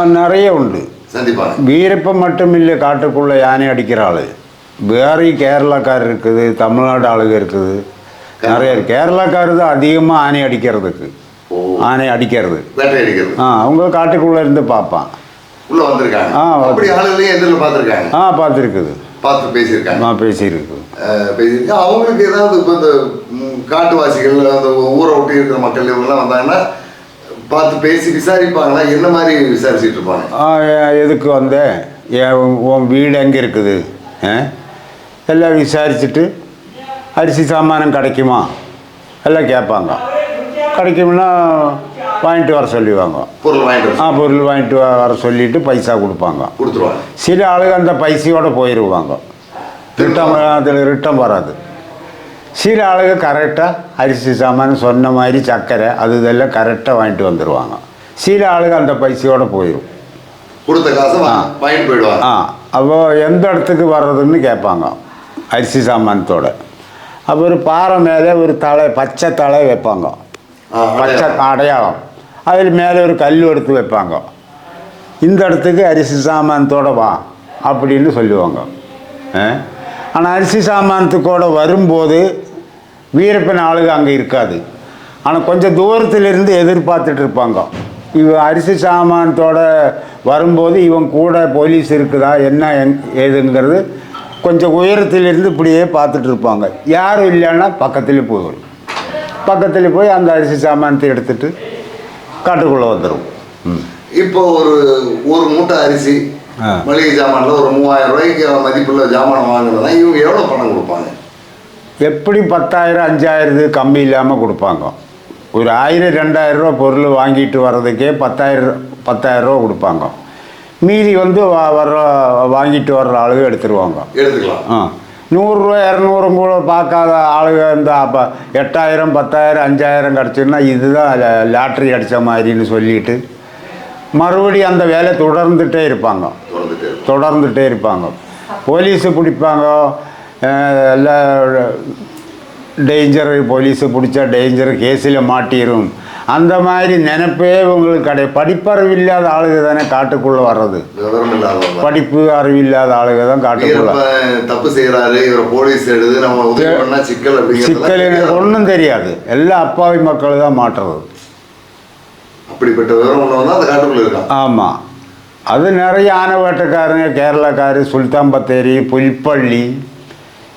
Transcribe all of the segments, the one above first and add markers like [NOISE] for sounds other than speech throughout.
ஆ, நிறைய உண்டு. வீரப்பன் மட்டும் இல்லை காட்டுக்குள்ளே யானை அடிக்கிற ஆள். வேறு கேரளாக்கார் இருக்குது தமிழ்நாடு ஆளுங்க இருக்குது. நிறைய. கேரளாக்கார் தான் அதிகமாக ஆனை அடிக்கிறதுக்கு. ஆனை அடிக்கிறது. ஆ அவங்க காட்டுக்குள்ளே இருந்து பார்ப்பான். உள்ள வந்திருக்காங்க. ஆ, எதிரில் பார்த்துருக்காங்க? ஆ பார்த்துருக்குது. பார்த்து பேசியிருக்காங்க. நான் பேசியிருக்கு. அஹ் பேசியிருக்காங்க அவங்களுக்கு ஏதாவது இப்போ இந்த காட்டுவாசிகள் அந்த ஊரை ஒட்டி இருக்கிற மக்கள் இவங்கெல்லாம் வந்தாங்கன்னா பார்த்து பேசி விசாரிப்பாங்களா? என்ன மாதிரி விசாரிச்சுட்டு இருப்பாங்க? எதுக்கு வந்தேன் உன் வீடு எங்கே இருக்குது? எல்லாம் விசாரிச்சுட்டு அரிசி சாமானம் கிடைக்குமா? எல்லாம் கேட்பாங்க. கிடைக்கும்னா வாங்கிட்டு வர சொல்லுவாங்க பொருள் வாங்கிட்டு ஆ பொருள் வாங்கிட்டு வர சொல்லிட்டு பைசா கொடுப்பாங்க. கொடுத்துருவாங்க. சில ஆளுங்க அந்த பைசையோட போயிடுவாங்க ரிட்டன் அதில் ரிட்டன் வராது. சில ஆளுங்க கரெக்டாக அரிசி சாமான் சொன்ன மாதிரி சர்க்கரை அது இதெல்லாம் கரெக்டாக வாங்கிட்டு வந்துடுவாங்க சில ஆளுங்க அந்த பைசையோட போயிடும் கொடுத்த காசை வாங்கிட்டு போயிடுவாங்க. ஆ. அப்போ எந்த இடத்துக்கு வர்றதுன்னு கேட்பாங்க. அரிசி சாமானத்தோட அப்போ ஒரு பாறை மேலே ஒரு தலை பச்சை தலை வைப்பாங்க. ஆ, பச்சை அடையாளம். அடையாளம் அதில் மேலே ஒரு கல் எடுத்து வைப்பாங்க. இந்த இடத்துக்கு அரிசி சாமானத்தோட வா அப்படின்னு சொல்லுவாங்க. ஆனால் அரிசி சாமானத்துக்கூட வரும்போது வீரப்பன் ஆளுங்க அங்கே இருக்காது. ஆனால் கொஞ்சம் தூரத்திலிருந்து எதிர்பார்த்துட்டு இருப்பாங்க. இவன் அரிசி சாமானத்தோட வரும்போது இவன் கூட போலீஸ் இருக்குதா என்ன ஏதுங்கிறது கொஞ்சம் உயரத்திலிருந்து இப்படியே பார்த்துட்டு இருப்பாங்க. யாரும் இல்லைன்னா பக்கத்தில் போயிடும். பக்கத்தில் போய் அந்த அரிசி சாமானத்தை எடுத்துட்டு காட்டுக்குள்ளே வந்துடும் இப்போ ஒரு ஒரு மூட்டை அரிசி மளிகை ஜாமான்ல ஒரு மூவாயிரம் ரூபாய்க்கு மதிப்புள்ள ஜாமான் வாங்கினதுனா இவங்க எவ்வளோ பணம் கொடுப்பாங்க? எப்படி பத்தாயிரம் அஞ்சாயிரத்து கம்மி இல்லாமல் கொடுப்பாங்க. ஒரு ஆயிரம் ரெண்டாயிரம் ரூபா பொருள் வாங்கிட்டு வர்றதுக்கே பத்தாயிரம் பத்தாயிரம் ரூபா கொடுப்பாங்க. மீதி வந்து வர்ற வாங்கிட்டு வர்ற ஆளுங்க எடுத்துருவாங்க. எடுத்துக்கலாம். ஆ. நூறுரூவா இரநூறு கூட பார்க்காத ஆளுங்க இந்த அப்போ எட்டாயிரம் பத்தாயிரம் அஞ்சாயிரம் கிடச்சுன்னா இதுதான் லாட்ரி அடித்த மாதிரின்னு சொல்லிட்டு மறுபடியும் அந்த வேலை தொடர்ந்துட்டே இருப்பாங்க. தொடர்ந்துட்டே இருப்பாங்க. போலீஸு பிடிப்பாங்க. அஹ் எல்லாம் டேஞ்சர் போலீஸு பிடிச்சா டேஞ்சர் கேஸில் மாட்டிரும். அந்த மாதிரி நினைப்பே உங்களுக்கு கிடையாது. படிப்பறிவு இல்லாத ஆளுங்க தானே காட்டுக்குள்ளே வர்றது. படிப்பு அறிவு இல்லாத ஆளுங்க தான் காட்டுக்குள்ளே தப்பு செய்யறாரு இவரை போலீஸ் எடுத்து நம்ம சிக்கல் சிக்கல் ஒன்றும் தெரியாது. எல்லா அப்பாவி மக்கள் தான் மாட்டுறது அப்படிப்பட்ட விவரம் உள்ளவன் தான் அந்த காட்டுக்குள்ள இருக்கான் ஆமாம் அது நிறைய ஆனை வேட்டைக்காரங்க கேரளாக்காரு சுல்தான் பத்தேரி புல்பள்ளி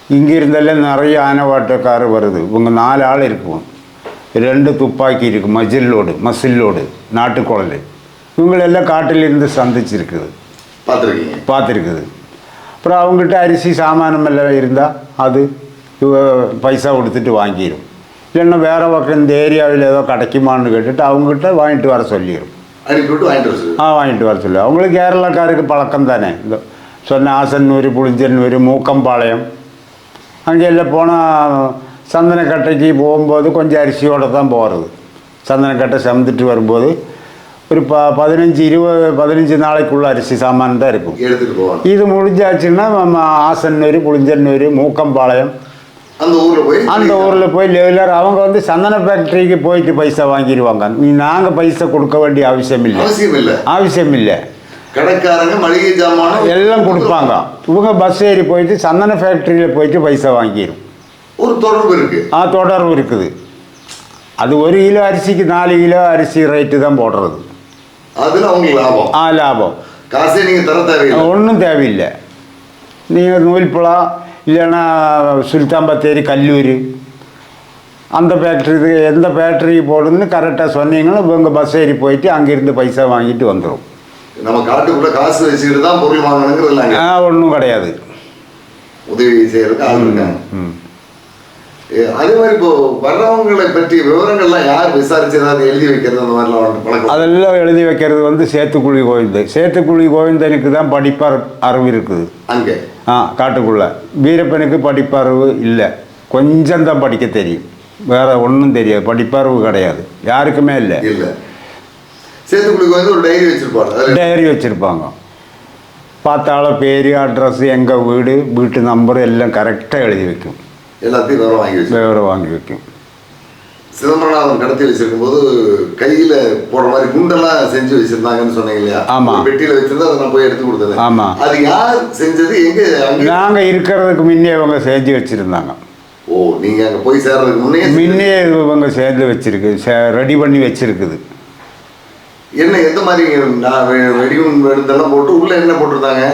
இங்கிருந்தெல்லாம் நிறைய ஆனை வேட்டைக்காரு வருது இவங்க நாலு ஆள் இருக்கும் ரெண்டு துப்பாக்கி இருக்கு மஜில்லோடு மசில்லோடு நாட்டுக்குழல் இவங்களெல்லாம் காட்டிலிருந்து சந்திச்சிருக்குது பார்த்துருக்கீங்க பார்த்துருக்குது அப்புறம் அவங்ககிட்ட அரிசி சாமானம் எல்லாம் இருந்தால் அது இவ பைசா கொடுத்துட்டு வாங்கிடும் இல்லைன்னா வேறு பக்கம் இந்த ஏரியாவில் ஏதோ கிடைக்குமான்னு கேட்டுட்டு அவங்ககிட்ட வாங்கிட்டு வர சொல்லிடும் ஆ வாங்கிட்டு வர சொல்லு. அவங்களுக்கு கேரளக்காருக்கு பழக்கம் தானே. இந்த சொன்ன ஆசன்னூர் புளிஞ்சன்னூர் மூக்கம்பாளையம். அங்கெல்லாம் போனால் சந்தனக்கட்டைக்கு போகும்போது கொஞ்சம் அரிசியோடு தான் போகிறது சந்தனக்கட்டை சமந்துட்டு வரும்போது ஒரு ப பதினஞ்சு இருபது பதினஞ்சு நாளைக்குள்ள அரிசி சாமான் தான் இருக்கும். இது முடிஞ்சாச்சுன்னா நம்ம ஆசன்னூர் புளிஞ்சன்னூர் மூக்கம்பாளையம் அந்த ஊர்ல போய் அந்த ஊரில் போய் லெவலர் அவங்க வந்து சந்தன ஃபேக்ட்ரிக்கு போயிட்டு பைசா வாங்கிடுவாங்க நீ நாங்கள் பைசா கொடுக்க வேண்டிய அவசியம் இல்லை அவசியம் இல்லை அவசியம் இல்லை கடைக்காரங்க மளிகை ஜாமான் எல்லாம் கொடுப்பாங்க. இவங்க பஸ் ஏறி போயிட்டு சந்தன ஃபேக்ட்ரியில் போயிட்டு பைசா வாங்கிடும் ஒரு தொடர்பு இருக்கு. ஆ தொடர்பு இருக்குது. அது ஒரு கிலோ அரிசிக்கு நாலு கிலோ அரிசி ரேட்டு தான் போடுறது. அதுல அவங்களுக்கு லாபம். ஆ லாபம். காசே நீங்க தர தேவையில்லை. ஒன்றும் தேவையில்லை. நீங்கள் நூல்புழா இல்லைன்னா சுல்தான் பத்தேரி கல்லூர். அந்த ஃபேக்ட்ரி எந்த ஃபேக்ட்ரி போடுன்னு கரெக்டாக சொன்னீங்கன்னா இவங்க பஸ் ஏறி போயிட்டு அங்கேருந்து பைசா வாங்கிட்டு வந்துடும் நம்ம காட்டுக்குள்ள காசு வச்சுக்கிட்டு தான் பொருள் வாங்கணுங்கிறது இல்லைங்க ஆ ஒன்றும் கிடையாது. உதவி செய்யறதுக்கு ஆள் இருக்காங்க. ம். ஏ, அதே மாதிரி இப்போ வர்றவங்களை பற்றிய விவரங்கள்லாம் யார் விசாரிச்சு ஏதாவது எழுதி வைக்கிறது அந்த மாதிரிலாம் அதெல்லாம் எழுதி வைக்கிறது வந்து சேத்துக்குழி கோவிந்தன் சேத்துக்குழி கோவிந்தனுக்கு தான் படிப்பார் அறிவு இருக்குது. அங்கே? ஆ காட்டுக்குள்ள. வீரப்பனுக்கு படிப்பறிவு இல்லை. கொஞ்சம் தான் படிக்க தெரியும். வேற ஒன்றும் தெரியாது. படிப்பறிவு கிடையாது. யாருக்குமே இல்லை. வந்து ஒரு டைரி வச்சிருப்பாரு அதுல டைரி வச்சுருப்பாங்க. பார்த்தாலும் பேர் அட்ரஸ் எங்கள் வீடு வீட்டு நம்பர் எல்லாம் கரெக்டாக எழுதி வைக்கும். எல்லாத்தையும் விவரம் வாங்கி வச்சு விவரம் வாங்கி வைக்கும். சிதம்பரநாதன் கடத்தி வச்சிருக்கும் போது கையில போடுற மாதிரி குண்டெல்லாம் செஞ்சு வச்சிருந்தாங்கன்னு சொன்னீங்க இல்லையா? ஆமா. பெட்டியில வச்சிருந்தா அதை நான் போய் எடுத்து கொடுத்தேன். ஆமா. அது யார் செஞ்சது? எங்க அங்க? நாங்கள் இருக்கிறதுக்கு முன்னே இவங்க செஞ்சு வச்சுருந்தாங்க. ஓ நீங்க அங்க போய் சேர்றதுக்கு முன்னே முன்னே இவங்க சேர்ந்து வச்சிருக்கு ரெடி பண்ணி வச்சிருக்குது. என்ன எந்த மாதிரி நான் வெ- வெடிகுண்டு வெடிந்தெல்லாம் போட்டு உள்ள என்ன போட்டிருந்தாங்க?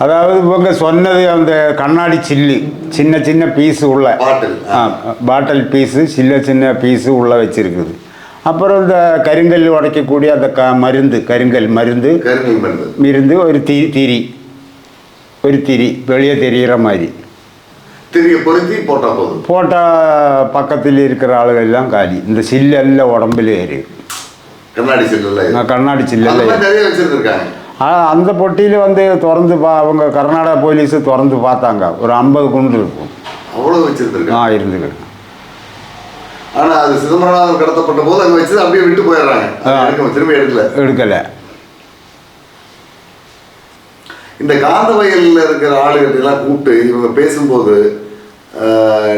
அதாவது இவங்க சொன்னது அந்த கண்ணாடி சில்லு சின்ன சின்ன பீஸு உள்ள. பாட்டில் ஆ. பாட்டில் பீஸு சின்ன சின்ன பீஸு உள்ளே வச்சிருக்குது. அப்புறம் இந்த கருங்கல் உடைக்கக்கூடிய அந்த க மருந்து கருங்கல் மருந்து. மருந்து. ஒரு தி திரி. ஒரு திரி வெளியே தெரிகிற மாதிரி. திரிய பொருத்தி போட்டா போதும். போட்டால் பக்கத்தில் இருக்கிற ஆளுகள் எல்லாம் காலி. இந்த சில்லெல்லாம் உடம்புல ஏறி கண்ணாடி செல்லுல நான் கண்ணாடி சில்லெல்லாம் மாதிரி நிறைய வச்சிருந்திருக்காங்க ஆ- அந்த பொட்டியில் வந்து திறந்து பா அவங்க கர்நாடகா போலீஸு திறந்து பார்த்தாங்க. ஒரு ஐம்பது குண்டு இருக்கும். அவ்வளவு ஆ வச்சிருந்திருக்காங்க இருந்துக்கு ஆனா அது சிதம்பரநாதன் கடத்தப்பட்ட போது அங்க வச்சு அப்படியே விட்டு போயிடுறாங்க. ஆ. திரும்பி எடுக்கல. எடுக்கலை. இந்த காந்த வயல்ல இருக்கிற ஆளுகிட்ட எல்லாம் கூப்பிட்டு இவங்க பேசும்போது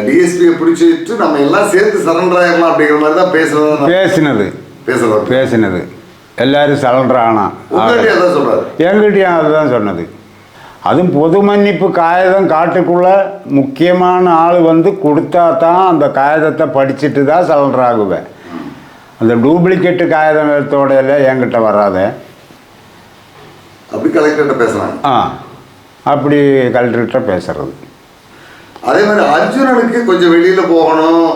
டிஎஸ்பியை பிடிச்சிட்டு நம்ம எல்லாம் சேர்த்து சரண்டர் ஆயிடலாம் அப்படிங்கிற மாதிரி தான் பேசுறதா பேசினது. பேசுறோம். பேசினது. எல்லாரும் சலண்டர் ஆனா உங்கள்கிட்ட அதான் சொல்றாரு. எங்கிட்டையும் அதுதான் சொன்னது. அதுவும் பொது மன்னிப்பு காகிதம் காட்டுக்குள்ள முக்கியமான ஆள் வந்து கொடுத்தா தான் அந்த காகிதத்தை படிச்சுட்டு தான் சலண்டர் ஆகுவேன். அந்த டூப்ளிகேட்டு காகிதத்தோட என்கிட்ட வராத. அப்படி கலெக்டர்கிட்ட பேசுறாங்க ஆ அப்படி கலெக்டர்கிட்ட பேசுறது. அதே மாதிரி அர்ஜுனனுக்கு கொஞ்சம் வெளியில போகணும்.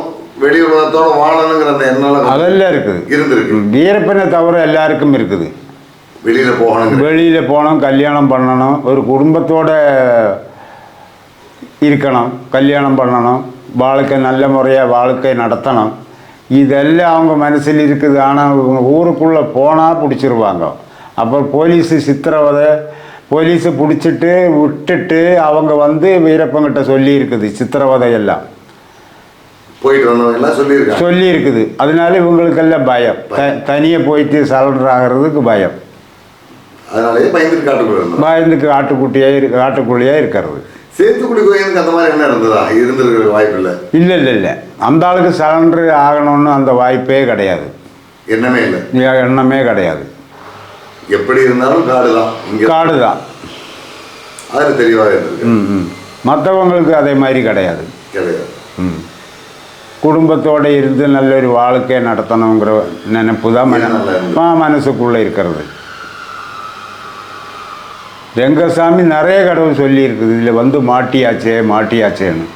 வெளி உலகத்தோட வாழணுங்கிற அந்த எண்ணம் அதெல்லாம் இருக்குது இருந்திருக்கு. வீரப்பனை தவிர எல்லாருக்கும் இருக்குது. வெளியில போகணுங்கிற. வெளியில் போகணும் கல்யாணம் பண்ணணும் ஒரு குடும்பத்தோட இருக்கணும் கல்யாணம் பண்ணணும் வாழ்க்கை நல்ல முறையாக வாழ்க்கை நடத்தணும். இதெல்லாம் அவங்க மனசில் இருக்குது. ஆனால் ஊருக்குள்ளே போனால் பிடிச்சிருவாங்க. அப்போ போலீஸு சித்திரவதை போலீஸு பிடிச்சிட்டு விட்டுட்டு அவங்க வந்து வீரப்பங்கிட்ட சொல்லி இருக்குது சித்திரவதை எல்லாம். போயிட்டு வந்தவங்க எல்லாம் சொல்லியிருக்காங்க. சொல்லி இருக்குது அதனால இவங்களுக்கெல்லாம் பயம். தனியாக போயிட்டு சரண்டர் ஆகிறதுக்கு பயம். அதனாலயே பயந்துட்டு காட்டுக்குள்ள பயந்துக்கு ஆட்டுக்குட்டியே இருக்கு ஆட்டுக்குள்ளேயே இருக்கிறது. சேத்துக்குடி கோயிலுக்கு அந்த மாதிரி என்ன இருந்ததா? இருந்திருக்கிற வாய்ப்பு இல்லை இல்லை இல்லை. இல்லை அந்த ஆளுக்கு சரண்டர் ஆகணும்னு அந்த வாய்ப்பே கிடையாது. எண்ணமே இல்லை. எண்ணமே கிடையாது. எப்படி இருந்தாலும் காடு தான் காடு தான் அதுல தெளிவாக ம் மற்றவங்களுக்கு அதே மாதிரி கிடையாது. கிடையாது. ம். குடும்பத்தோடு இருந்து நல்ல ஒரு வாழ்க்கையை நடத்தணுங்கிற நினைப்பு தான் மனசுக்குள்ளே இருக்கிறது. ரெங்கசாமி நிறைய கடவுள் சொல்லியிருக்குது இதில் வந்து மாட்டியாச்சே மாட்டியாச்சேன்னு.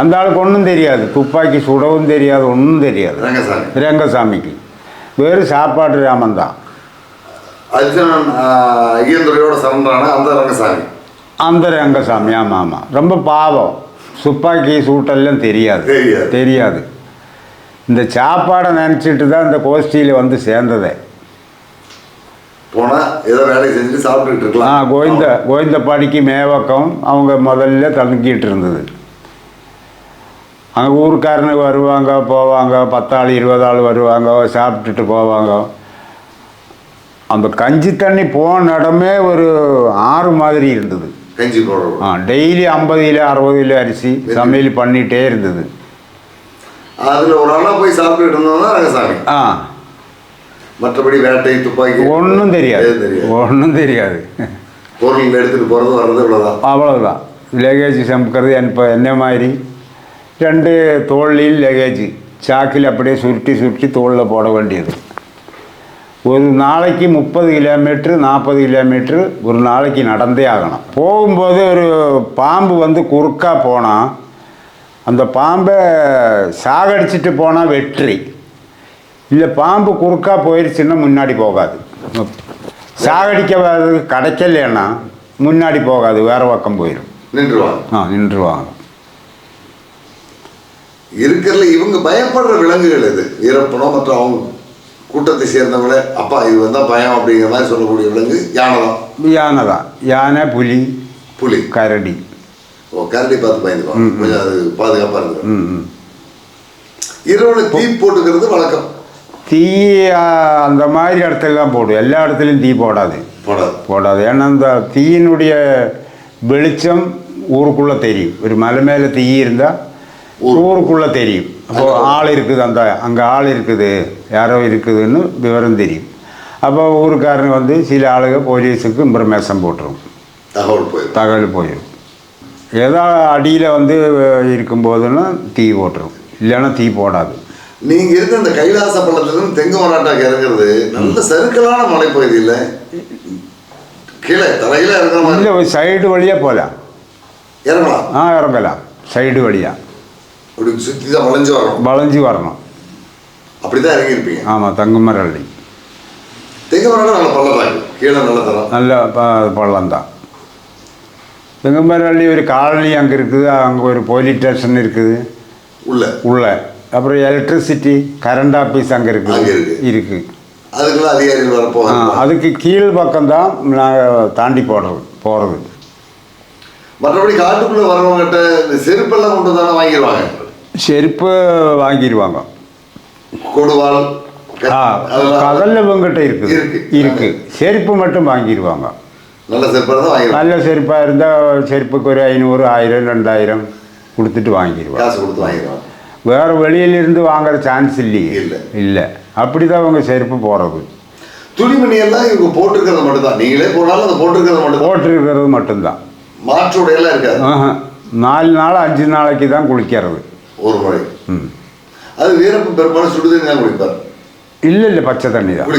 அந்த ஆளுக்கு ஒன்றும் தெரியாது. துப்பாக்கி சுடவும் தெரியாது ஒன்றும் தெரியாது. ரங்கசாமி. ரெங்கசாமிக்கு. வெறும் சாப்பாடு ராமன் தான். அந்த ரங்கசாமி. ஆமாம் ஆமாம் ரொம்ப பாவம். துப்பாக்கி சூட்டெல்லாம் தெரியாது. தெரியாது. தெரியாது. இந்த சாப்பாடை நினச்சிட்டு தான் இந்த கோஷ்டியில் வந்து சேர்ந்ததே. போனா ஏதோ சாப்பிட்டுட்டு ஆ கோவிந்த கோவிந்தப்பாடிக்கு மேவக்கம் அவங்க முதல்ல தங்கிட்டு இருந்தது. அங்கே ஊருக்காரனுக்கு வருவாங்க போவாங்க பத்தாள் இருபது ஆள் வருவாங்க சாப்பிட்டுட்டு போவாங்க. அந்த கஞ்சி தண்ணி போன இடமே ஒரு ஆறு மாதிரி இருந்தது. ஆ டெய்லி ஐம்பது கிலோ அறுபது கிலோ அரிசி சமையல் பண்ணிகிட்டே இருந்தது அதுல ஒரு ஆளா போய் சாப்பிட்டுட்டு இருந்தோம் தான் ரங்கசாமி ஆ மற்றபடி வேட்டை துப்பாக்கி ஒன்றும் தெரியாது எதுவும் தெரியாது ஒன்றும் தெரியாது பொருள் எடுத்துட்டு போறது வர்றது இவ்வளவுதான் அவ்வளோதான் லகேஜ் சமைக்கிறது இப்போ என்ன மாதிரி ரெண்டு தோளில் லகேஜ் சாக்கில் அப்படியே சுருட்டி சுருட்டி தோளில் போட வேண்டியது ஒரு நாளைக்கு முப்பது கிலோமீட்ரு நாற்பது கிலோமீட்ரு ஒரு நாளைக்கு நடந்தே ஆகணும். போகும்போது ஒரு பாம்பு வந்து குறுக்கா போனால் அந்த பாம்பை சாகடிச்சிட்டு போனால் வெற்றி. இல்லை பாம்பு குறுக்கா போயிடுச்சுன்னா முன்னாடி போகாது. சாகடிக்க வர்றது கிடைக்கலன்னா முன்னாடி போகாது வேற பக்கம் போயிடும் நின்றுவாங்க. ஆ நின்றுவாங்க. இருக்கிறதுல இவங்க பயப்படுற விலங்குகள் இது வீரப்பனோ மற்ற அவங்க கூட்டத்தை சேர்ந்தவங்களே அப்பா இது வந்தா பயம் அப்படிங்கிற மாதிரி சொல்லக்கூடிய விலங்கு யானை தான் யானை தான் யானை புலி புலி. கரடி. ஓ கரடி பார்த்து பயந்துக்குவாங்க. கொஞ்சம் அது பாதுகாப்பா இருக்கு இரவுல தீ போட்டுக்கிறது வழக்கம். தீ அந்த மாதிரி இடத்துல தான் போடும் எல்லா இடத்துலையும் தீ போடாது. போடாது. போடாது. ஏன்னா அந்த தீயினுடைய வெளிச்சம் ஊருக்குள்ளே தெரியும். ஒரு மலை மேலே தீ இருந்தால் ஊர். ஊருக்குள்ளே தெரியும். அப்போ ஆள் இருக்குது அந்த அங்கே ஆள் இருக்குது. யாரோ இருக்குதுன்னு விவரம் தெரியும். அப்போ ஊருக்காரங்க வந்து சில ஆளுங்க போலீஸுக்கு இன்ஃபர்மேஷன் போட்டுரும். தகவல் போயிடும் தகவல் போயிடும் ஏதோ அடியில் வந்து இருக்கும்போதுன்னா தீ போட்டுரும். இல்லைன்னா தீ போடாது. நீங்க இருக்க இந்த கைலாச பள்ளத்துல இருந்து தெங்கு மராட்டாக்கு இறங்குறது நல்ல சறுக்கலான மலைப்பகுதி இல்ல? கீழே தரையில இறங்குற மாதிரி. இல்லை சைடு வழியாக போகலாம் இறங்கலாம். ஆ இறங்கலாம். சைடு வழியாக அப்படி சுத்தி தான் வளைஞ்சு வரணும். வளைஞ்சி வரணும். அப்படிதான் இறங்கியிருப்பீங்க. ஆமாம் தங்குமரள்ளி தெங்கு மராட்டா நல்ல பள்ளத்தாக்கு கீழே நல்ல தரம். நல்ல பள்ளம் தான். தங்குமரள்ளி ஒரு காலனி அங்கே இருக்குது. அங்கே ஒரு போலீஸ் ஸ்டேஷன் இருக்குது. உள்ள. உள்ள. அப்புறம் எலக்ட்ரிசிட்டி கரண்ட் ஆஃபீஸ் அங்கே இருக்குது. இருக்கு. இருக்குது அதுக்குள்ள அதிகாரிகள் வரப்போ ஆ, அதுக்கு கீழ் பக்கம்தான் நாங்கள் தாண்டி போடுறது போகிறது மற்றபடி காட்டுக்குள்ள வரவங்ககிட்ட இந்த செருப்பெல்லாம் கொண்டு தானே வாங்கிடுவாங்க? செருப்பு வாங்கிடுவாங்க. அதெல்லாம் கடல்ல இவங்கிட்ட இருக்குது. இருக்கு. இருக்கு. செருப்பு மட்டும் வாங்கிடுவாங்க நல்ல செருப்பாக நல்ல செருப்பாக இருந்தால் செருப்புக்கு ஒரு ஐநூறு ஆயிரம் ரெண்டாயிரம் கொடுத்துட்டு வாங்கிடுவாங்க காசு கொடுத்து வாங்கிடுவாங்க வேறு வெளியிலிருந்து வாங்குற சான்ஸ் இல்லையே. இல்ல. இல்லை. அப்படி தான் அவங்க செருப்பு போகிறது துணிமணி எல்லாம் இவங்க போட்டிருக்கிறது மட்டும்தான். நீங்களே போனாலும் அந்த போட்டிருக்கிறது மட்டும் போட்டிருக்கிறது மட்டும்தான். மாற்று உடையெல்லாம் இருக்காது. நாலு நாள் அஞ்சு நாளைக்கு தான் குளிக்கிறது. ஒரு முறை. ம். அது வீரப்ப பெரும்பாலும் சுடுதண்ணி தான் குடிப்பார். இல்லை இல்லை பச்சை தண்ணி தான்.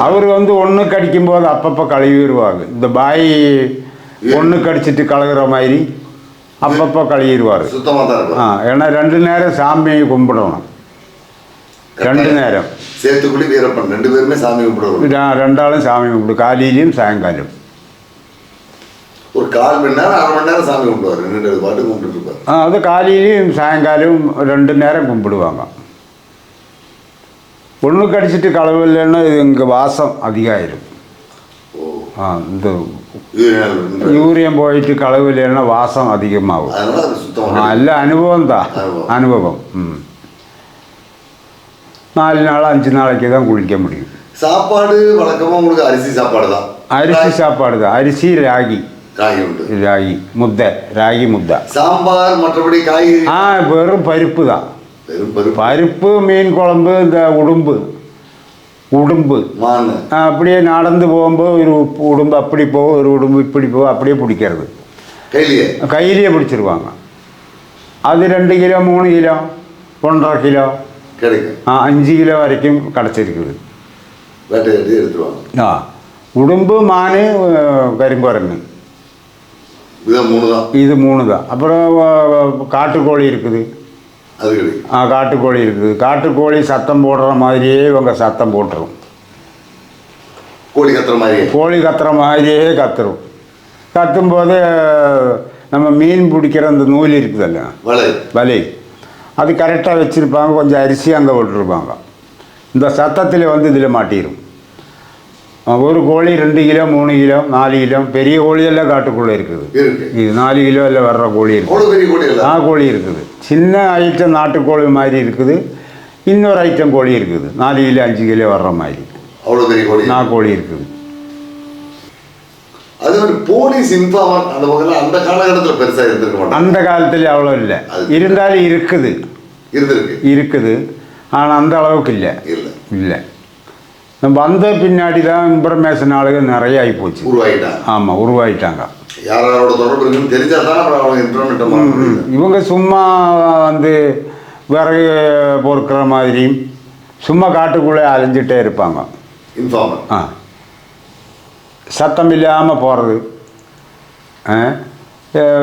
அவர் வந்து ஒன்று கடிக்கும் போது அப்பப்போ கழுவிடுவாங்க இந்த பாய் ஒன்று கடிச்சிட்டு கழுகுற மாதிரி அப்பப்போ கழுவிடுவார். ஆ ஏன்னா ரெண்டு நேரம் சாமியை கும்பிடணும். ரெண்டு நேரம். சேத்துக்குடி வீரப்பன். ரெண்டு பேருமே சாமி கும்பிடுவாங்க ரெ- ரெண்டாளும் சாமி கும்பிடு காலையிலையும் சாயங்காலம் ஒரு கால் மணி நேரம் அரை மணி நேரம் சாமி கும்பிடுவார். ரெண்டு பாட்டு கும்பிட்டு இருப்பார். ஆ, அது காலையிலையும் சாயங்காலம் ரெண்டு நேரம் கும்பிடுவாங்க. ஒன்று கடிச்சிட்டு களவு இல்லைன்னா இது இங்கே வாசம் அதிகமாயிரும் ஓ. ஆ இந்த யூரியம் போயிட்டு களவு இல்லைன்னா வாசம் அதிகமாகும். எல்லாம் அனுபவம் தான். அனுபவம். ம். நாலு நாள் அஞ்சு நாளைக்கு தான் குளிக்க முடியும். சாப்பாடு வழக்கமா உங்களுக்கு அரிசி சாப்பாடு தான். அரிசி சாப்பாடு தான். அரிசி ராகி. ராகி உண்டு ராகி முத்தை ராகி முத்தை. சாம்பார் மற்றபடி காய்கறி. ஆ வெறும் பருப்பு தான். வெறும் பருப்பு. பருப்பு மீன் குழம்பு இந்த உடும்பு. உடும்பு. அப்படியே நடந்து போகும்போது ஒரு உடும்பு அப்படி போகும் ஒரு உடும்பு இப்படி போகும் அப்படியே பிடிக்கிறது. கையிலேயே? பிடிச்சிருவாங்க. அது ரெண்டு கிலோ மூணு கிலோ ஒன்றரை கிலோ. கிடைக்கும். ஆ, அஞ்சு கிலோ வரைக்கும் கிடச்சிருக்குது. வேட்டையாடி எடுத்துருவாங்க. ஆ உடும்பு மான் கருங்குரங்கு இதுதான் மூணு தான் இது மூணு தான் அப்புறம் காட்டுக்கோழி இருக்குது. அது ஆ காட்டுக்கோழி இருக்குது. காட்டுக்கோழி சத்தம் போடுற மாதிரியே இவங்க சத்தம் போட்டுரும். கோழி கத்துற மாதிரியே? கோழி கத்துற மாதிரியே கத்துரும். கத்தும்போது நம்ம மீன் பிடிக்கிற அந்த நூல் இருக்குதல்ல? வலை. வலை. அது கரெக்டாக வச்சுருப்பாங்க. கொஞ்சம் அரிசி அங்கே விட்டுருப்பாங்க இந்த சத்தத்தில் வந்து இதில் மாட்டிடும் ஒரு கோழி ரெண்டு கிலோ மூணு கிலோ நாலு கிலோ பெரிய கோழியெல்லாம் காட்டுக்குள்ளே இருக்குது இருக்கு இது நாலு கிலோ இல்லை வர்ற கோழி இருக்குது அவ்வளோ பெரிய கோழி இல்லை ஆ கோழி இருக்குது சின்ன ஐட்டம் நாட்டுக்கோழி மாதிரி இருக்குது இன்னொரு ஐட்டம் கோழி இருக்குது நாலு கிலோ அஞ்சு கிலோ வர்ற மாதிரி அவ்வளோ பெரிய கோழி நான் கோழி இருக்குது அது ஒரு போலீஸ் இன்ஃபார்மர் அந்த வகையில் அந்த காலகட்டத்தில் பெருசாக இருந்திருக்க மாட்டாங்க அந்த காலத்தில் அவ்வளோ இல்லை அது- இருந்தாலும் இருக்குது இருந்திருக்கு இருக்குது ஆனால் அந்த அளவுக்கு இல்லை இல்லை இல்லை நம்ம வந்த பின்னாடி தான் இன்ஃபர்மேஷன் ஆளுகள் நிறைய ஆகிப்போச்சு உருவாகிட்டாங்க ஆமாம் உருவாயிட்டாங்க. யார் யாரோட தொடர்பு தான் இவங்க சும்மா வந்து விறகு பொறுக்கிற மாதிரியும் சும்மா காட்டுக்குள்ளே அலைஞ்சிட்டே இருப்பாங்க. இன்ஃபார்மர் ஆ. சத்தம் இல்லாமல் போகிறது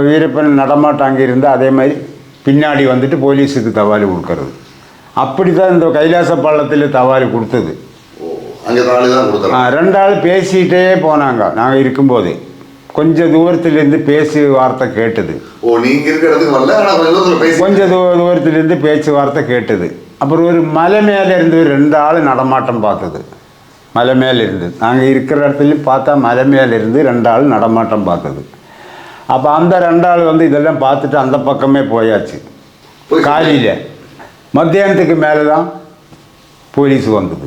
வீரப்பன் நடமாட்டம் அங்கே இருந்தால் அதே மாதிரி பின்னாடி வந்துட்டு போலீஸுக்கு தவாலி கொடுக்கறது. அப்படி தான் இந்த கைலாச பள்ளத்தில் தவாலி கொடுத்தது. அங்கே தாலி தான் ரெண்டு ஆள் பேசிகிட்டே போனாங்க. நாங்கள் இருக்கும்போது. கொஞ்சம் தூரத்துலேருந்து பேசி வார்த்தை கேட்டது. ஓ நீங்க இருக்கிற இடத்துக்கு வரல? ஆனால் கொஞ்சம் தூரத்தில் பேசி கொஞ்சம் தூ தூரத்துலேருந்து பேச்சு வார்த்தை கேட்டது. அப்புறம் ஒரு மலை மேலே இருந்து ரெண்டு ஆள் நடமாட்டம் பார்த்தது. மலை மேலே இருந்து நாங்கள் இருக்கிற இடத்துல பார்த்தா மலை மேலே இருந்து ரெண்டு ஆள் நடமாட்டம் பார்த்தது. அப்போ அந்த ரெண்டு ஆள் வந்து இதெல்லாம் பார்த்துட்டு அந்த பக்கமே போயாச்சு. போய் காலையில். மத்தியானத்துக்கு மேலே தான் போலீஸ் வந்தது.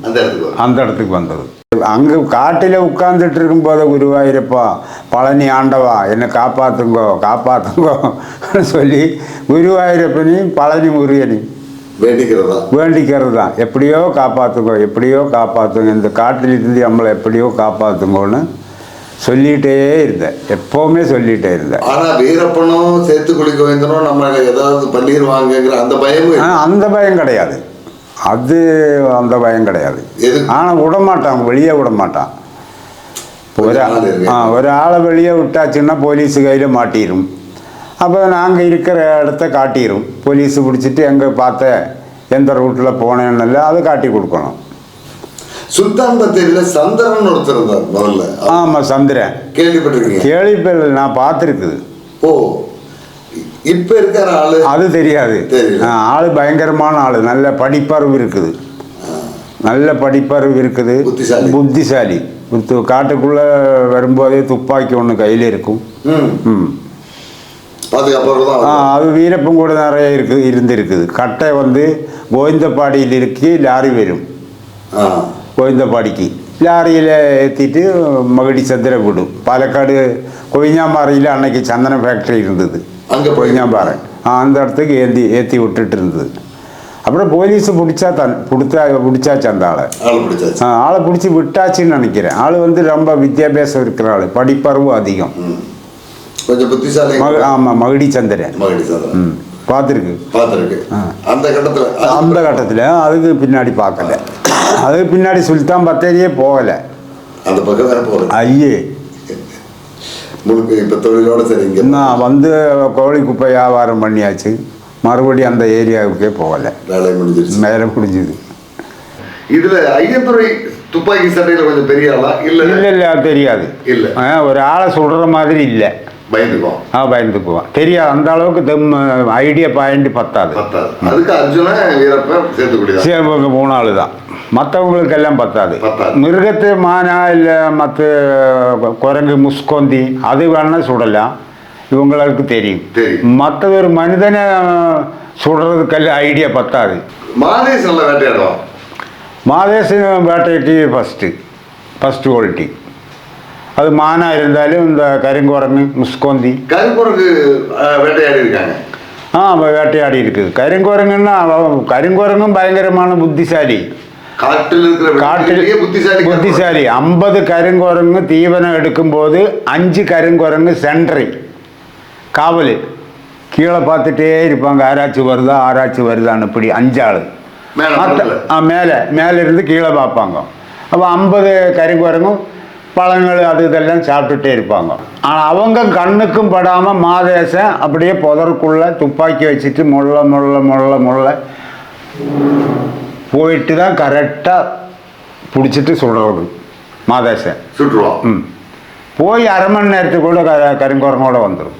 அந்த இடத்துக்கு வந்தது. அங்கே காட்டில் உட்கார்ந்துட்டு இருக்கும்போது குருவாயூரப்பா பழனி ஆண்டவா என்னை காப்பாத்துங்கோ காப்பாத்துங்கோ [LAUGHS] சொல்லி குருவாயூரப்பனையும் பழனி முருகனையும் வேண்டிக்கிறதா? வேண்டிக்கிறது. தான் எப்படியோ காப்பாற்றுங்கோ எப்படியோ காப்பாற்றுங்க இந்த காட்டிலிருந்து நம்மளை எப்படியோ காப்பாற்றுங்கோன்னு சொல்லிகிட்டே இருந்தேன் எப்போவுமே சொல்லிகிட்டே இருந்தேன் ஆனா வீரப்பனும் சேத்துக்குழி கோவிந்தனும் நம்ம ஏதாவது பண்ணிடுவாங்கங்கிற அந்த பயமும். ஆனால் அந்த பயம் கிடையாது. அது அந்த பயம் கிடையாது. ஆனால் விட மாட்டான் வெளியே விட மாட்டான் ஒரு. ஆ ஒரு ஆளை வெளியே விட்டாச்சுன்னா போலீஸ் கையில் மாட்டிடும் அப்போ நாங்கள் இருக்கிற இடத்த காட்டிடும் போலீஸ் பிடிச்சிட்டு எங்கே பார்த்த எந்த ரூட்டில் போனேன்னு அதை காட்டி கொடுக்கணும். சுல்தான் பத்தேரியில சந்திரன் ஒருத்தர் இருந்தார் முதல்ல. ஆமாம் சந்திரன். கேள்விப்பட்டிருக்கீங்க? கேள்விப்பல் நான் பார்த்துருக்குது. ஓ. இப்ப இருக்கிற ஆளு அது தெரியாது. ஆளு பயங்கரமான ஆளு. நல்ல படிப்பறிவு இருக்குது. நல்ல படிப்பறிவு இருக்குது. புத்திசாலி. புத்து- காட்டுக்குள்ள வரும்போதே துப்பாக்கி ஒன்று கையில் இருக்கும். ம். அது வீரப்பன் கூட நிறைய இருக்கு இருந்திருக்குது. கட்டை வந்து கோவிந்தப்பாடியில் இருக்கு லாரி வரும். கோவிந்தப்பாடிக்கு லாரியில் ஏற்றிட்டு மகுடி சந்திர விடும் பாலக்காடு கொய்ஞாம்பாறையில் அன்னைக்கு சந்தன ஃபேக்ட்ரி இருந்தது. அங்க போய் ஆ, அந்த இடத்துக்கு ஏந்தி ஏற்றி விட்டுட்டு இருந்தது அப்புறம் போலீஸ் பிடிச்சா தன் பிடிச்சா பிடிச்சாச்சு அந்த ஆளை ஆள் பிடிச்சி விட்டாச்சுன்னு நினைக்கிறேன் ஆள் வந்து ரொம்ப வித்தியாபியாசம் இருக்கிற ஆள் படிப்பறிவு அதிகம் ஆமாம் மகுடி சந்திரன் ம் பார்த்துருக்கு பார்த்துருக்கு அந்த கட்டத்துல அந்த கட்டத்தில் அதுக்கு பின்னாடி பார்க்கல அதுக்கு பின்னாடி சுல்தான் பத்தேரியே போகலை அந்த பக்கம் ஐயே முழுக்க இப்ப தொழிலோட சரி இங்க நான் வந்து கோழி குப்பை வியாபாரம் பண்ணியாச்சு. மறுபடியும் அந்த ஏரியாவுக்கே போகலை. வேலை முடிஞ்சிருச்சு. மேலே முடிஞ்சுது. இதுல ஐயத்துறை துப்பாக்கி சண்டையில கொஞ்சம் பெரிய ஆளா? இல்ல. இல்லை இல்லை தெரியாது. இல்ல. ஒரு ஆளை சொல்கிற மாதிரி இல்லை. பயந்துக்கும் ஆ பயந்துக்குவான். தெரியாது அந்த அளவுக்கு தெம் ஐடியா பாயிண்ட் பத்தாது. பத்தாது. அதுக்கு அர்ஜுன வீரப்பன் சேர்த்துக்கூடியதான் சரி இவங்க மூணு ஆள் தான் மற்றவங்களுக்கெல்லாம் பத்தாது. மிருகத்து மானா இல்லை மற்ற குரங்கு முஸ்கொந்தி அது வேணால் சுடலாம். இவங்களுக்கு தெரியும். தெரியும். மற்ற ஒரு மனிதனை சுடுறதுக்கெல்லாம் ஐடியா பத்தாது. மாதேஷ் நல்ல வேட்டையாடுவான். மாதேசன் வேட்டைக்கு ஃபஸ்ட்டு ஃபஸ்ட்டு குவாலிட்டி அது மானா இருந்தாலும் இந்த கருங்குரங்கு முஸ்கொந்தி. கருக்குறகு வேட்டையாடி இருக்காங்க ஆ வேட்டையாடி இருக்குது கருங்குரங்குன்னா கருங்குரங்கும் பயங்கரமான புத்திசாலி. காட்டில் இருக்கிற காட்டில் புத்திசாலி புத்திசாலி. ஐம்பது கருங்குரங்கு தீவனம் எடுக்கும்போது அஞ்சு கருங்குரங்கு சென்ட்ரி. காவல். கீழே பார்த்துட்டே இருப்பாங்க. ஆராய்ச்சி வருதா ஆராய்ச்சி வருதான்னு இப்படி அஞ்சாள். மேல மேலே மேலே. இருந்து கீழே பார்ப்பாங்க. அப்போ ஐம்பது கருங்குரங்கும் பழங்கள் அது இதெல்லாம் சாப்பிட்டுட்டே இருப்பாங்க. ஆனால் அவங்க கண்ணுக்கும் படாமல் மாதேசம் அப்படியே புதருக்குள்ளே துப்பாக்கி வச்சுட்டு முள்ள முள்ள முள்ள முள்ள போயிட்டு தான் கரெக்டாக பிடிச்சிட்டு சுடுறது மாதேசன். சுற்றுவான் ம். போய் அரை மணி நேரத்துக்குள்ள க கருங்குரங்கோட வந்துடும்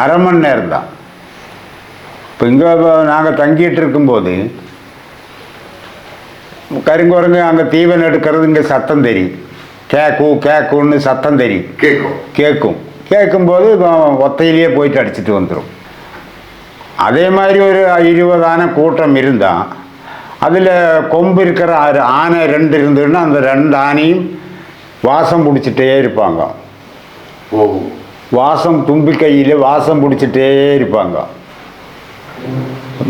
அரை மணி நேரம் தான் இப்போ இங்கே நாங்கள் தங்கிட்டு இருக்கும்போது கருங்குரங்கு அங்கே தீவனம் எடுக்கிறது இங்கே சத்தம் தெரியும். கேக்கு கேக்குன்னு சத்தம் தெரியும். கேட்கும் கேட்கும் கேட்கும்போது ஒத்தையிலேயே போயிட்டு அடிச்சிட்டு வந்துடும் அதே மாதிரி ஒரு இருபதான கூட்டம் இருந்தால் அதில் கொம்பு இருக்கிற ஆனை ரெண்டு இருந்ததுன்னா அந்த ரெண்டு ஆனையும் வாசம் பிடிச்சிட்டே இருப்பாங்க. ஓ. வாசம் தும்பி கையில் வாசம் பிடிச்சிட்டே இருப்பாங்க.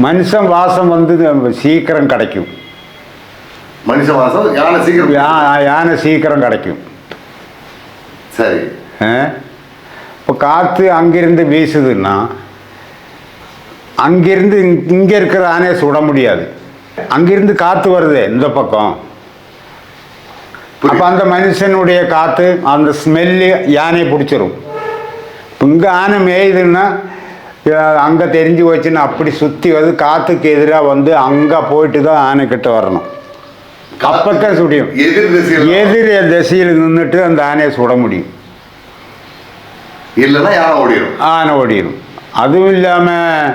மனுஷன் வாசம் வந்து சீக்கிரம் கிடைக்கும். மனுஷ மாசம் யானை சீக்கிரம் யானை சீக்கிரம் கிடைக்கும். சரி. இப்போ காற்று அங்கிருந்து வீசுதுன்னா அங்கிருந்து இங்கே இருக்கிற ஆனையை சுட முடியாது. அங்கிருந்து காற்று வருது இந்த பக்கம். அப்போ அந்த மனுஷனுடைய காற்று அந்த ஸ்மெல்லு யானையை பிடிச்சிரும். இங்கே ஆனை மேயுதுன்னா அங்கே தெரிஞ்சு வச்சுன்னா அப்படி சுற்றி வந்து காற்றுக்கு எதிராக வந்து அங்கே போயிட்டு தான் ஆனைக்கிட்ட வரணும். அப்பத்தான் சுடியும். எதிர் திசையில். எதிர் திசையில் நின்றுட்டு அந்த ஆனையை சுட முடியும். இல்லைன்னா யானை ஓடிடும் ஆனை ஓடிடும் அதுவும் இல்லாமல்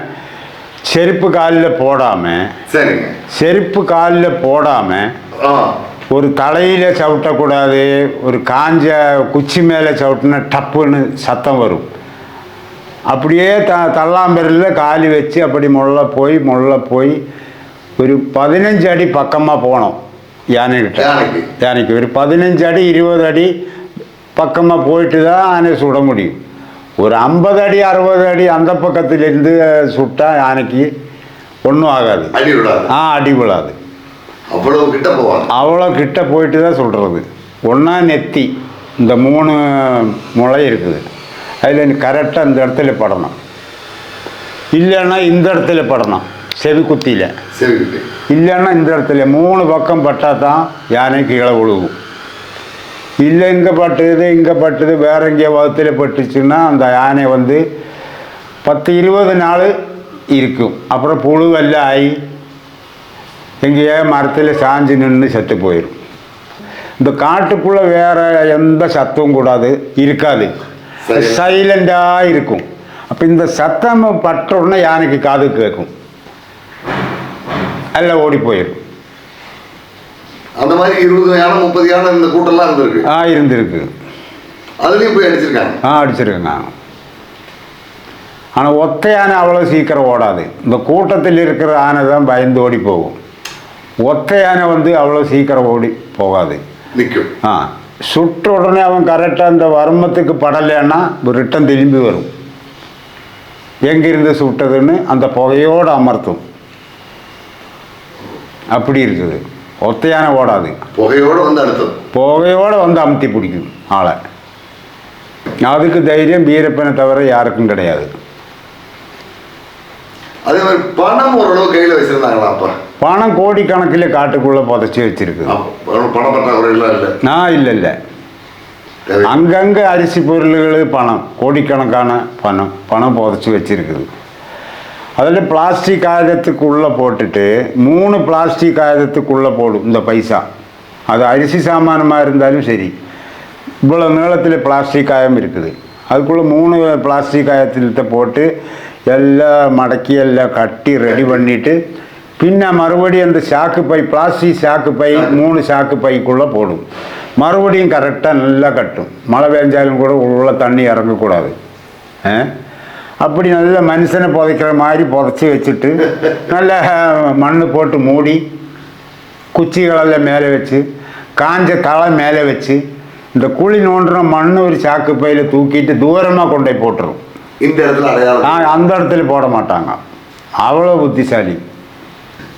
செருப்பு காலில் போடாமல் சரிங்க. செருப்பு காலில் போடாமல் ஆ. ஒரு தலையில் சவிட்டக்கூடாது ஒரு காஞ்ச குச்சி மேலே சவிட்டினா டப்புன்னு சத்தம் வரும். அப்படியே த தள்ளாம்பெரில் காலி வச்சு அப்படி முள்ள போய் முள்ள போய் ஒரு பதினஞ்சு அடி பக்கமாக போனோம் யானைகிட்ட. யானைக்கு. யானைக்கு. ஒரு பதினஞ்சு அடி இருபது அடி பக்கமாக போயிட்டு தான் ஆனை சுட முடியும். ஒரு ஐம்பது அடி அறுபது அடி அந்த பக்கத்துலேருந்து சுட்டா யானைக்கு ஒன்றும் ஆகாது. அடி விடாது ஆ அடி விழாது. அவ்வளவு கிட்ட போவாங்க. அவ்வளோ கிட்ட போயிட்டு தான் சொல்கிறது ஒன்றா நெத்தி இந்த மூணு முளை இருக்குது. அதில் கரெக்டாக இந்த இடத்துல படணும். இல்லைன்னா இந்த இடத்துல படணும் செவி குத்தியில். இல்லைன்னா இந்த இடத்துல மூணு பக்கம் பட்டால் தான் யானை கீழே விழுகும் இல்லை இங்கே பட்டுது இங்கே பட்டுது வேற எங்கேயோ வகுத்தில் பட்டுச்சுன்னா அந்த யானை வந்து பத்து இருபது நாள் இருக்கும். அப்புறம் புழுவெல்லாம் ஆகி எங்கேயோ மரத்தில் சாஞ்சு நின்று செத்து போயிடும் இந்த காட்டுக்குள்ளே வேற எந்த சத்தமும் கூடாது இருக்காது. சைலண்டாக இருக்கும். அப்போ இந்த சத்தம் பட்ட உடனே யானைக்கு காது கேட்கும். எல்லாம் ஓடி போயிடும் அந்த மாதிரி இருபது யானை முப்பது யானை இந்த கூட்டம்லாம் இருந்திருக்கு. ஆ இருந்திருக்கு. அதுலயும் போய் அடிச்சிருக்காங்க. ஆ அடிச்சிருக்கேங்க. ஆனால் ஒத்த யானை அவ்வளோ சீக்கிரம் ஓடாது. இந்த கூட்டத்தில் இருக்கிற யானை தான் பயந்து ஓடி போகும். ஒத்த யானை வந்து அவ்வளோ சீக்கிரம் ஓடி போகாது. நிக்கும். ஆ சுட்ட உடனே அவன் கரெக்டாக அந்த வர்மத்துக்கு படலைன்னா ரிட்டன் திரும்பி வரும். எங்கிருந்து சுட்டதுன்னு அந்த புகையோடு அமர்த்தும். அப்படி இருக்குது. ஒத்த யானை ஓடாது. புகையோட வந்து அடுத்தது புகையோடு வந்து அமுத்தி பிடிக்கும் ஆளை. அதுக்கு தைரியம் வீரப்பனை தவிர யாருக்கும் கிடையாது. அதே மாதிரி பணம் ஓரளவு கையில வச்சிருந்தாங்களா அப்ப? பணம் கோடிக்கணக்கில் காட்டுக்குள்ளே புதைச்சி வச்சிருக்குது அப்ப பண பற்றாக்குறை எல்லாம் இல்லை? நான் இல்லை இல்லை. அங்கங்கே அரிசி பொருள்கள் பணம் கோடிக்கணக்கான பணம் பணம் புதைச்சி வச்சிருக்குது. அதில் பிளாஸ்டிக் காகிதத்துக்குள்ளே போட்டுட்டு மூணு பிளாஸ்டிக் காகிதத்துக்குள்ளே போடும் இந்த பைசா. அது அரிசி சாமானமாக இருந்தாலும் சரி. இவ்வளோ நீளத்தில் பிளாஸ்டிக் காயம் இருக்குது. அதுக்குள்ளே மூணு பிளாஸ்டிக் காயத்திலத்தை போட்டு எல்லாம் மடக்கி எல்லாம் கட்டி ரெடி பண்ணிவிட்டு பின்ன மறுபடியும் அந்த சாக்கு பை பிளாஸ்டிக் சாக்கு பை மூணு சாக்கு பைக்குள்ளே போடும். மறுபடியும் கரெக்டாக நல்லா கட்டும். மழை பெஞ்சாலும் கூட உள்ள தண்ணி இறங்கக்கூடாது. ஆ? அப்படி நல்ல மனுஷனை புதைக்கிற மாதிரி புதைச்சி வச்சுட்டு நல்ல மண் போட்டு மூடி குச்சிகளெல்லாம் மேலே வச்சு காஞ்ச தலை மேலே வச்சு இந்த குழி நோண்டுற மண் ஒரு சாக்கு பையில் தூக்கிட்டு தூரமாக கொண்டு போய் போட்டுரும். இந்த இடத்துல அடையாளம். அந்த இடத்துல போட மாட்டாங்க. அவ்வளோ புத்திசாலி.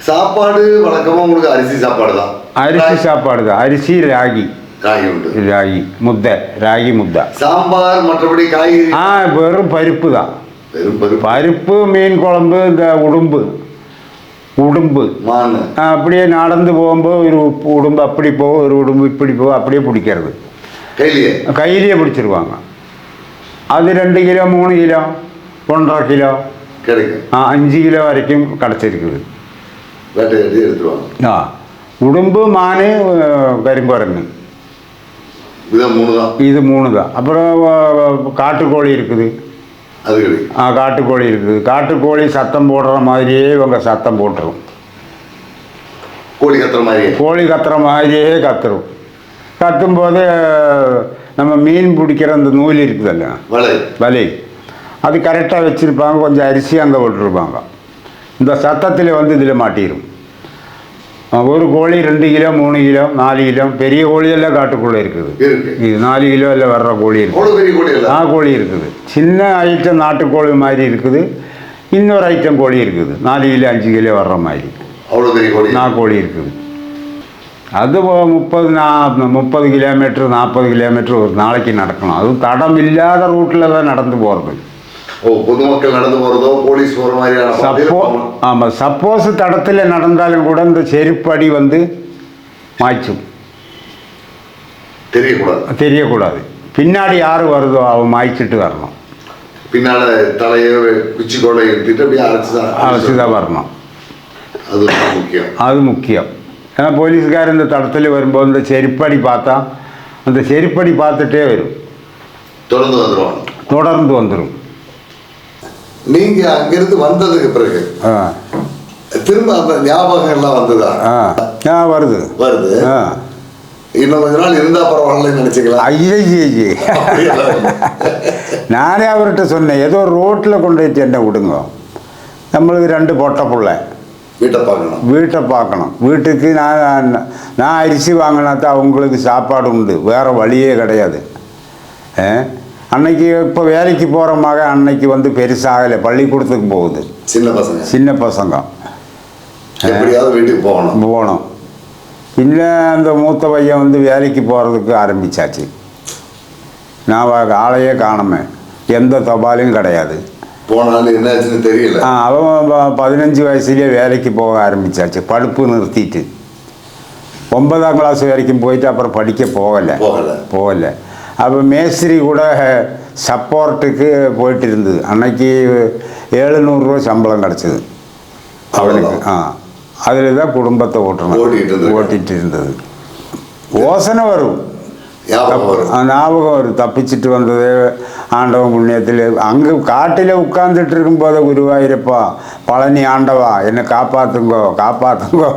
சாப்பாடு வழக்கமா உங்களுக்கு அரிசி சாப்பாடு தான். அரிசி சாப்பாடு தான். அரிசி ராகி. ராகி உண்டு. ராகி முத்தை ராகி முத்தை. சாம்பார் மற்றபடி காய்கறி. ஆ வெறும் பருப்பு தான். பருப்பு மீன் குழம்பு இந்த உடும்பு. உடும்பு. அப்படியே நடந்து போகும்போது ஒரு உடும்பு அப்படி போகும் ஒரு உடும்பு இப்படி போகும் அப்படியே பிடிக்கிறது. கையிலேயே பிடிச்சிருவாங்க. அது ரெண்டு கிலோ மூணு கிலோ ஒன்றரை கிலோ. ஆ, அஞ்சு கிலோ வரைக்கும் கிடச்சிருக்குது. ஆ உடும்பு மான் கருங்குரங்கு இதை மூணு தான். இது மூணு தான். அப்புறம் காட்டுக்கோழி இருக்குது. அது கிடைக்கும் ஆ காட்டுக்கோழி இருக்குது. காட்டுக்கோழி சத்தம் போடுற மாதிரியே இவங்க சத்தம் போட்டுரும். கோழி கத்துற மாதிரியே? கோழி கத்துற மாதிரியே கத்துரும். கத்தும்போது நம்ம மீன் பிடிக்கிற அந்த நூல் இருக்குதல்ல? வலை. வலை. அது கரெக்டாக வச்சுருப்பாங்க. கொஞ்சம் அரிசி அங்கே விட்டுருப்பாங்க இந்த சத்தத்தில் வந்து இதில் மாட்டிடும் ஒரு கோழி ரெண்டு கிலோ மூணு கிலோ நாலு கிலோ பெரிய கோழியெல்லாம் காட்டுக்குள்ளே இருக்குது. இருக்கு. இது நாலு கிலோ எல்லாம் வர்ற கோழி இருக்குது. கோழி ஆ கோழி இருக்குது. சின்ன ஐட்டம் நாட்டுக்கோழி மாதிரி இருக்குது. இன்னொரு ஐட்டம் கோழி இருக்குது. நாலு கிலோ அஞ்சு கிலோ வர்ற மாதிரி. அவ்வளவு பெரிய கோழி. நாக்கோழி இருக்குது. அது முப்பது நா முப்பது கிலோமீட்டர் நாற்பது கிலோமீட்டர் ஒரு நாளைக்கு நடக்கணும் அதுவும் தடம் இல்லாத ரூட்டில் தான் நடந்து போகிறது பொதுமக்கள் நடந்து போறதோ போலீஸ் போற மாதிரியான சப்போ. ஆமாம் சப்போஸ் தடத்தில் நடந்தாலும் கூட இந்த செருப்படி வந்து மாய்ச்சும். தெரியக்கூடாது. தெரியக்கூடாது. பின்னாடி யார் வருதோ அவன் மாய்ச்சிட்டு வரணும். பின்னால தலையை குச்சி கோலை எடுத்துட்டு அப்படியே அரைச்சு தான் அழைச்சி தான் வரணும். அது முக்கியம். அது முக்கியம். ஏன்னா போலீஸ்கார் இந்த தடத்தில் வரும்போது இந்த செருப்படி பார்த்தா அந்த செருப்படி பார்த்துட்டே வரும். தொடர்ந்து வந்துருவாங்க. தொடர்ந்து வந்துடும் நீங்க அங்கிருந்து வந்ததுக்கு பிறகு திரும்ப அந்த ஞாபகம் எல்லாம் வந்ததா? வருது. வருது. இன்னும் கொஞ்ச நாள் இருந்தா பரவாயில்லன்னு நினைச்சுக்கலாம். ஐயே. நானே அவர்கிட்ட சொன்னேன் ஏதோ ரோட்டில் கொண்டு வச்சு என்ன விடுங்க. நம்மளுக்கு ரெண்டு பொட்டை புள்ள. வீட்டை பார்க்கணும். வீட்டை பார்க்கணும். வீட்டுக்கு நான் நான் அரிசி வாங்கினா தான் அவங்களுக்கு சாப்பாடு உண்டு. வேறு வழியே கிடையாது. ஆ? அன்னைக்கு இப்போ வேலைக்கு போகிற மக அன்னைக்கு வந்து பெருசாகலை பள்ளிக்கூடத்துக்கு போகுது. சின்ன பசங்க. சின்ன பசங்க. எப்படியாவது வீட்டுக்கு போகணும். போகணும். இல்லை அந்த மூத்த பையன் வந்து வேலைக்கு போகிறதுக்கு ஆரம்பிச்சாச்சு. நான் ஆளையே காணுமே. எந்த தபாலும் கிடையாது. போனாலும் என்னாச்சுன்னு தெரியல. ஆ, அவன் பதினஞ்சு வயசுலேயே வேலைக்கு போக ஆரம்பிச்சாச்சு. படிப்பு நிறுத்திட்டு. ஒன்பதாம் கிளாஸ் வரைக்கும் போயிட்டு அப்புறம் படிக்க போகலை. போகல. போகல. அப்போ மேஸ்திரி கூட சப்போர்ட்டுக்கு போயிட்டு இருந்தது அன்னைக்கு ஏழுநூறுரூவா சம்பளம் கிடச்சிது. அவனுக்கு ஆ. அதில் தான் குடும்பத்தை ஓட்டணும். ஓட்டிட்டு இருந்தது. யோசனை வரும். ஞாபகம் வரும். ஆ, ஞாபகம் வரும். தப்பிச்சிட்டு வந்தது ஆண்டவன் புண்ணியத்தில். அங்கே காட்டில் உட்கார்ந்துட்டு இருக்கும்போது குருவாயூரப்பா பழனி ஆண்டவா என்னை காப்பாற்றுங்கோ காப்பாற்றுங்கோ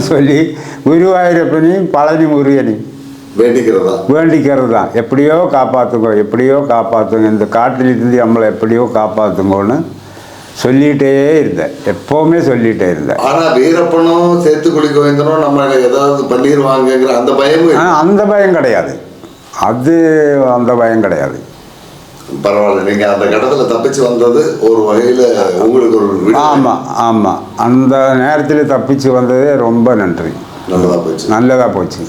சொல்லி குருவாயூரப்பனையும் பழனி முருகனையும் வேண்டிக்கிறதா? வேண்டிக்கிறது தான் எப்படியோ காப்பாற்றுங்கோ எப்படியோ காப்பாற்றுங்க இந்த காட்டிலிருந்து நம்மளை எப்படியோ காப்பாற்றுங்கோன்னு சொல்லிகிட்டே இருந்தேன். எப்போவுமே சொல்லிகிட்டே இருந்தேன். ஆனா வீரப்பனும் சேத்துக்குழி கோவிந்தனும் நம்ம ஏதாவது பண்ணிடுவாங்கங்கிற அந்த ஆனால் அந்த பயம் கிடையாது. அது அந்த பயம் கிடையாது. பரவாயில்ல நீங்க அந்த கடத்துல தப்பிச்சு வந்தது ஒரு வகையில உங்களுக்கு ஒரு. ஆமாம் ஆமாம் அந்த நேரத்தில் தப்பிச்சு வந்ததே ரொம்ப நன்றி. நல்லதா போச்சு. நல்லதாக போச்சு.